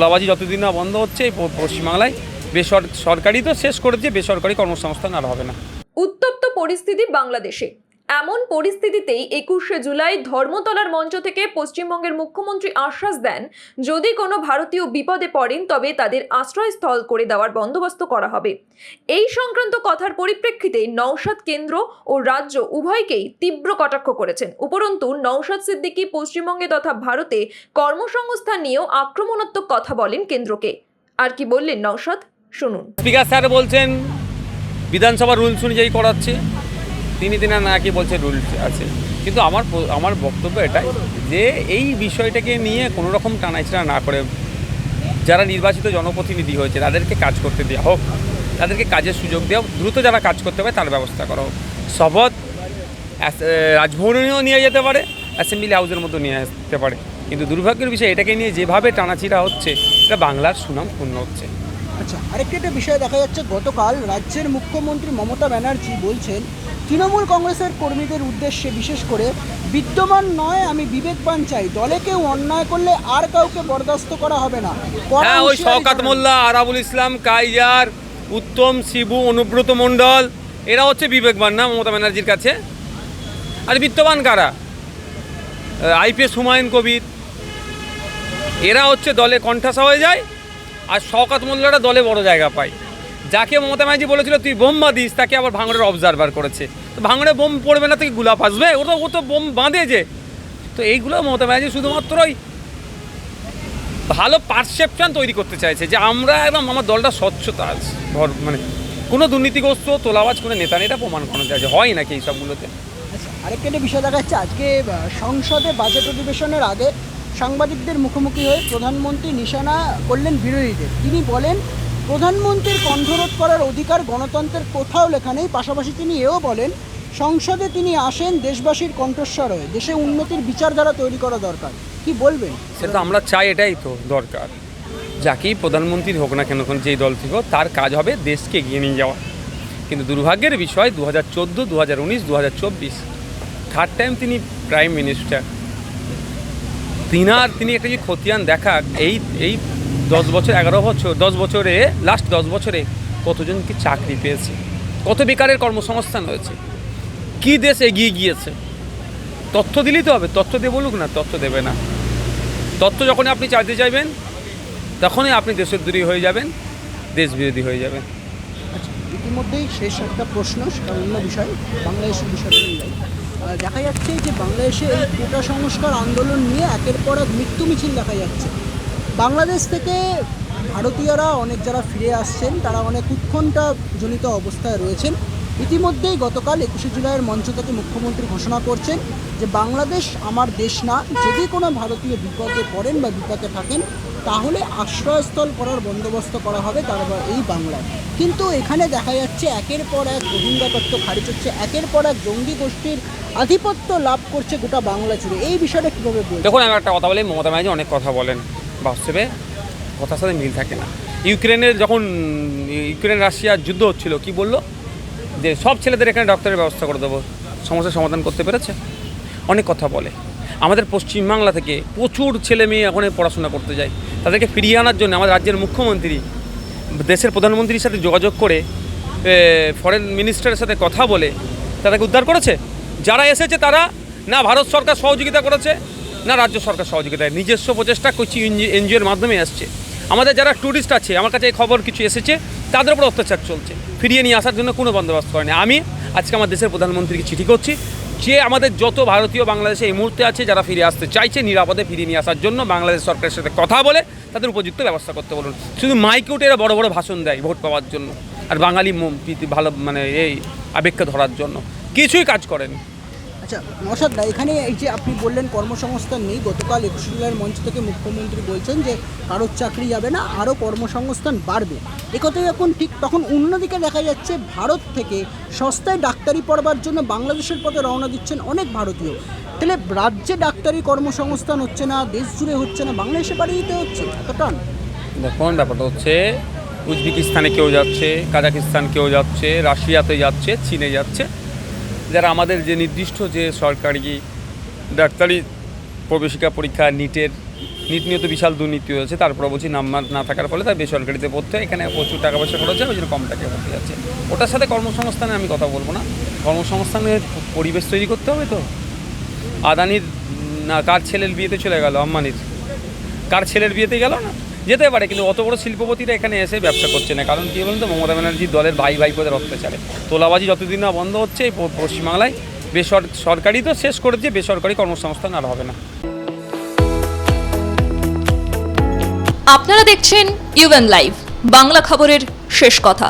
তোলাবাজি যতদিন না বন্ধ হচ্ছে এই পশ্চিমবাংলায় বেসর সরকারি তো শেষ করেছে, বেসরকারি কর্মসংস্থান আর হবে না। উত্তপ্ত পরিস্থিতি বাংলাদেশে। এমন পরিস্থিতিতেই একুশে জুলাই ধর্মতলার মঞ্চ থেকে পশ্চিমবঙ্গের মুখ্যমন্ত্রী আশ্বাস দেন, যদি কোনো ভারতীয় বিপদে পড়েন তবে তাদের আশ্রয়স্থল করে দেওয়ার বন্দোবস্ত করা হবে। এই সংক্রান্ত কথার পরিপ্রেক্ষিতে নওশাদ কেন্দ্র ও রাজ্য উভয়কেই তীব্র কটাক্ষ করেছেন। উপরন্তু, নওশাদ সিদ্দিকি পশ্চিমবঙ্গে তথা ভারতে কর্মসংস্থান নিয়েও আক্রমণাত্মক কথা বলেন কেন্দ্রকে। আর কি বললেন নওশাদ? শুনুন। স্পিকার স্যার বলছেন, বিধানসভা রুলস অনুযায়ী করাচ্ছে। তিনি তিনি নাকি বলছে রুলস আছে। কিন্তু আমার আমার বক্তব্য এটাই যে এই বিষয়টাকে নিয়ে কোনো রকম টানাইছড়া না করে যারা নির্বাচিত জনপ্রতিনিধি হয়েছে, তাদেরকে কাজ করতে দেওয়া হোক, তাদেরকে কাজের সুযোগ দেওয়া দ্রুত যারা কাজ করতে পারে তার ব্যবস্থা করা হোক। শপথ রাজভবনেও নিয়ে যেতে পারে, অ্যাসেম্বলি হাউসের মতো নিয়ে আসতে পারে। কিন্তু দুর্ভাগ্যের বিষয়, এটাকে নিয়ে যেভাবে টানাচিড়া হচ্ছে, এটা বাংলার সুনাম পূর্ণ হচ্ছে। আচ্ছা আরেকটি একটা বিষয় দেখা যাচ্ছে, গতকাল রাজ্যের মুখ্যমন্ত্রী মমতা ব্যানার্জি বলছেন তৃণমূল কংগ্রেসের কর্মীদের উদ্দেশ্যে বিশেষ করে বিদ্যমান নয় আমি বিবেকবান চাই দলে কেউ অন্যায় করলে আর কাউকে বরদাস্ত করা হবে না। হ্যাঁ ওই শওকাত মোল্লা আরাবুল ইসলাম কাইজার উত্তম শিবু অনুব্রত মণ্ডল এরা হচ্ছে বিবেকবান না মমতা ব্যানার্জির কাছে। আর বিত্তবান কারা? আইপিএস হুমায়ুন কবির। এরা হচ্ছে দলে কণ্ঠাসা হয়ে যায় আর শওকাত মোল্লারা দলে বড় জায়গা পায়। যাকে মমতা ব্যানার্জি বলেছিল, তুই বোম বাঁধিস তাকে আবার ভাঙড়ের অবজারভার করেছে। তো ভাঙড়ে বোম পড়বে না তুই গুলাপ আসবে? ও তো ও তো বোম বাঁধে যে তো এইগুলো মমতা ব্যানার্জি শুধুমাত্রই ভালো পারসেপশন তৈরি করতে চাইছে, যে আমরা একদম আমার দলটা স্বচ্ছতা আছে। ভর মানে কোনো দুর্নীতিগ্রস্ত, তোলাবাজ কোনো নেতা এটা প্রমাণ করা যাচ্ছে হয় নাকি এই সবগুলোতে আচ্ছা আরেকটা বিষয় দেখা যাচ্ছে আজকে সংসদে বাজেট অধিবেশনের আগে সাংবাদিকদের মুখোমুখি হয়ে প্রধানমন্ত্রী নিশানা করলেন বিরোধীদের। তিনি বলেন প্রধানমন্ত্রীর কণ্ঠরোধ করার অধিকার গণতন্ত্রের কোথাও লেখা নেই। পাশাপাশি তিনি এও বলেন, সংসদে তিনি আসেন দেশবাসীর কণ্ঠস্বর। হয়ে দেশে উন্নতির বিচারধারা তৈরি করা দরকার। কি বলবেন? সেটা আমরা চাই, এটাই তো দরকার। যাকেই প্রধানমন্ত্রী হোক না কেন যেই দল থেকে তার কাজ হবে দেশকে এগিয়ে নিয়ে যাওয়া। কিন্তু দুর্ভাগ্যের বিষয় দু হাজার চোদ্দ দু হাজার উনিশ দু হাজার চব্বিশ থার্ড টাইম তিনি প্রাইম মিনিস্টার তিনার, তিনি একটা যে খতিয়ান দেখা, এই এই দশ বছর, এগারো বছর, দশ বছরে লাস্ট দশ বছরে কতজন কি চাকরি পেয়েছে? কত বেকারের কর্মসংস্থান হয়েছে? কি দেশ এগিয়ে গিয়েছে? তথ্য দিলেই তো হবে, তথ্য দিয়ে বলুক না, তথ্য দেবে না। তথ্য যখনই আপনি চাইতে চাইবেন তখনই আপনি দেশের দূরী হয়ে যাবেন, দেশ বিরোধী হয়ে যাবেন। আচ্ছা ইতিমধ্যেই শেষ একটা প্রশ্ন, সেটা অন্য বিষয় বাংলাদেশের বিষয়টা। দেখা যাচ্ছে যে বাংলাদেশে এই কোটা সংস্কার আন্দোলন নিয়ে একের পর এক মৃত্যু মিছিল দেখা যাচ্ছে। বাংলাদেশ থেকে ভারতীয়রা অনেক যারা ফিরে আসছেন, তারা অনেক উৎকণ্ঠা জনিত অবস্থায় রয়েছেন। ইতিমধ্যেই গতকাল একুশে জুলাইয়ের মঞ্চ থেকে মুখ্যমন্ত্রী ঘোষণা করছেন যে, বাংলাদেশ আমার দেশ না, যদি কোনো ভারতীয় বিপদে পড়েন বা বিপদে থাকেন, তাহলে আশ্রয়স্থল করার বন্দোবস্ত করা হবে তার এই বাংলায়। কিন্তু এখানে দেখা যাচ্ছে একের পর এক রোহিঙ্গা তত্ত্ব খারিজ হচ্ছে, একের পর এক জঙ্গি গোষ্ঠীর আধিপত্য লাভ করছে গোটা বাংলা জুড়ে। এই বিষয়টা কীভাবে দেখুন, আমি একটা কথা বলি, মমতা ব্যানার্জি অনেক কথা বলেন। বাস্তবে কথার সাথে মিল থাকে না। ইউক্রেনের যখন, ইউক্রেন রাশিয়ার যুদ্ধ হচ্ছিল, কি বলল? যে সব ছেলেদের এখানে ডক্টরের ব্যবস্থা করে দেবো, সমস্যার সমাধান করতে পেরেছে? অনেক কথা বলে। আমাদের পশ্চিমবাংলা থেকে প্রচুর ছেলে মেয়ে ওখানে পড়াশোনা করতে যায়। তাদেরকে ফিরিয়ে আনার জন্য আমাদের রাজ্যের মুখ্যমন্ত্রী, দেশের প্রধানমন্ত্রীর সাথে যোগাযোগ করে ফরেন মিনিস্টারের সাথে কথা বলে তাদেরকে উদ্ধার করেছে? যারা এসেছে তারা, না, ভারত সরকার সহযোগিতা করেছে না রাজ্য সরকার সহযোগিতা নিজস্ব প্রচেষ্টা কিছু এনজিওর মাধ্যমে আসছে। আমাদের যারা ট্যুরিস্ট আছে, আমার কাছে এই খবর কিছু এসেছে, তাদের উপর অত্যাচার চলছে। ফিরিয়ে নিয়ে আসার জন্য কোনো বন্দোবস্ত করেনি। আমি আজকে আমার দেশের প্রধানমন্ত্রীকে চিঠি করছি, যে আমাদের যত ভারতীয় বাংলাদেশে এই মুহূর্তে আছে, যারা ফিরে আসতে চাইছে নিরাপদে ফিরিয়ে নিয়ে আসার জন্য বাংলাদেশ সরকারের সাথে কথা বলে তাদের উপযুক্ত ব্যবস্থা করতে বলুন। শুধু মাইকে উঠে এরা বড় বড় ভাষণ দেয় ভোট পাওয়ার জন্য, আর বাঙালি ভালো মানে এই আবেগকে ধরার জন্য। কিছুই কাজ করেন। আচ্ছা নসাদ দা, এখানে এই যে আপনি বললেন কর্মসংস্থান নেই, গতকাল একুশে জুলাইয়ের মঞ্চ থেকে মুখ্যমন্ত্রী বলছেন যে কারোর চাকরি যাবে না, আরও কর্মসংস্থান বাড়বে। একথাই এখন ঠিক তখন অন্যদিকে দেখা যাচ্ছে ভারত থেকে সস্তায় ডাক্তারি পড়বার জন্য বাংলাদেশের পথে রওনা দিচ্ছেন অনেক ভারতীয়। তাহলে রাজ্যে ডাক্তারি কর্মসংস্থান হচ্ছে না, দেশ জুড়ে হচ্ছে না, বাংলাদেশে বাড়িয়ে দিতে হচ্ছে এত টান। দেখুন, ব্যাপারটা হচ্ছে উজবেকিস্তানে কেউ যাচ্ছে কাজাকিস্তান কেউ যাচ্ছে, রাশিয়াতে যাচ্ছে, চীনে যাচ্ছে যারা আমাদের যে নির্দিষ্ট যে সরকারি ডাক্তারি প্রবেশিকা পরীক্ষা, নিটের, নিট নিয়ে তো বিশাল দুর্নীতি হয়েছে তারপরে বলছি নাম্বার না থাকার ফলে তার বেসরকারিতে পড়তে। এখানে প্রচুর টাকা পয়সা খরচ হয়, ওই জন্য কম টাকা পড়তে যাচ্ছে ওটার সাথে কর্মসংস্থানে আমি কথা বলব না। কর্মসংস্থানের পরিবেশ তৈরি করতে হবে তো। আদানির, না, কার ছেলের বিয়েতে চলে গেল? আম্বানির কার ছেলের বিয়েতে গেল না? যেতে পারে, কিন্তু অত বড় শিল্পপতিরা এখানে এসে ব্যবসা করছে না। কারণ কী বলুন তো, মমতা ব্যানার্জির দলের ভাই ভাই করে অত্যাচারে তোলাবাজি যতদিন না বন্ধ হচ্ছে, এই পশ্চিমবাংলায় বেসর সরকারি তো শেষ করে দিয়ে বেসরকারি কর্মসংস্থান আর হবে না। আপনারা দেখছেন ইউএন লাইভ বাংলা খবরের শেষ কথা।